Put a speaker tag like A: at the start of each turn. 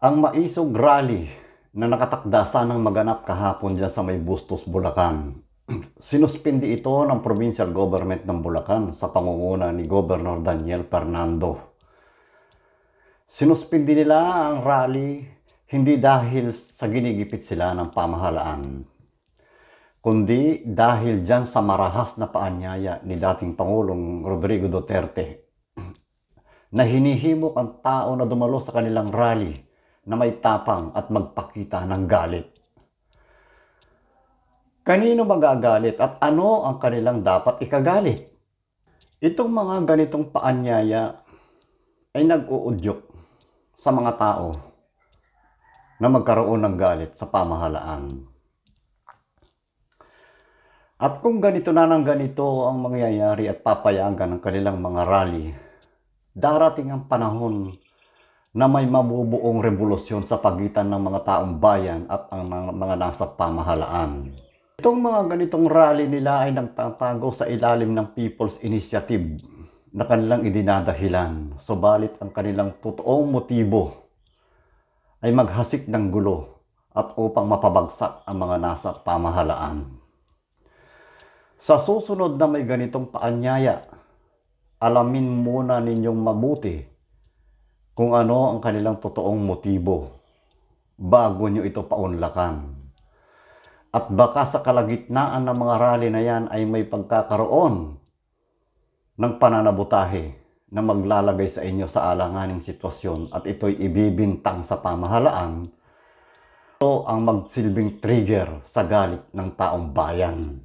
A: Ang maisog rally na nakatakda sanang maganap kahapon dyan sa may Bustos, Bulacan. Sinuspindi ito ng provincial government ng Bulacan sa pangunguna ni Governor Daniel Fernando. Sinuspindi nila ang rally hindi dahil sa ginigipit sila ng pamahalaan, kundi dahil dyan sa marahas na paanyaya ni dating Pangulong Rodrigo Duterte na hinihimok ang tao na dumalo sa kanilang rally na may tapang at magpakita ng galit. Kanino magagalit at ano ang kanilang dapat ikagalit? Itong mga ganitong paanyaya ay nag-uudyok sa mga tao na magkaroon ng galit sa pamahalaan. At kung ganito na ng ganito ang mangyayari at papayagan ng kanilang mga rally, darating ang panahon na may mabubuong revolusyon sa pagitan ng mga taong bayan at ang mga, mga nasa pamahalaan. Itong mga ganitong rally nila ay nagtatago sa ilalim ng People's Initiative na kanilang idinadahilan. Subalit ang kanilang totoong motibo ay maghasik ng gulo at upang mapabagsak ang mga nasa pamahalaan. Sa susunod na may ganitong paanyaya, alamin muna ninyong mabuti kung ano ang kanilang totoong motibo bago nyo ito paunlakan. At baka sa kalagitnaan ng mga rally na yan ay may pagkakaroon ng pananabutahe na maglalagay sa inyo sa alanganing sitwasyon at ito'y ibibintang sa pamahalaan, ito ang magsilbing trigger sa galit ng taong bayan.